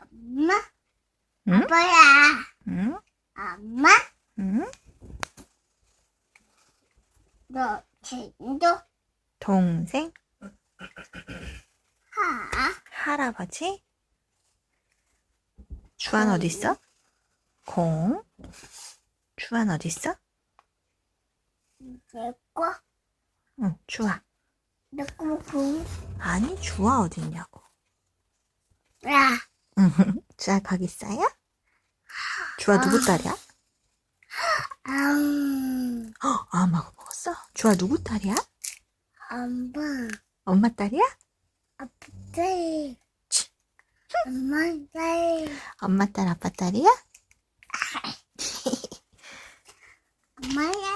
엄마? 응? 아빠야. 응? 엄마? 응? 너 진도? 동생? 하. 할아버지? 주안 어딨어? 공. 주안 어딨어? 내꺼? 응, 주아. 내꺼 공. 아니, 주아 어딨냐고. 야. 주아 거기 있어요? 주아 누구 딸이야? 안, 헉, 아, 먹었어? 주아 누구 딸이야? 안 봐. 엄마 딸이야? 아프지? 엄마 딸, 엄마 딸, 아빠 딸이야? 엄마야.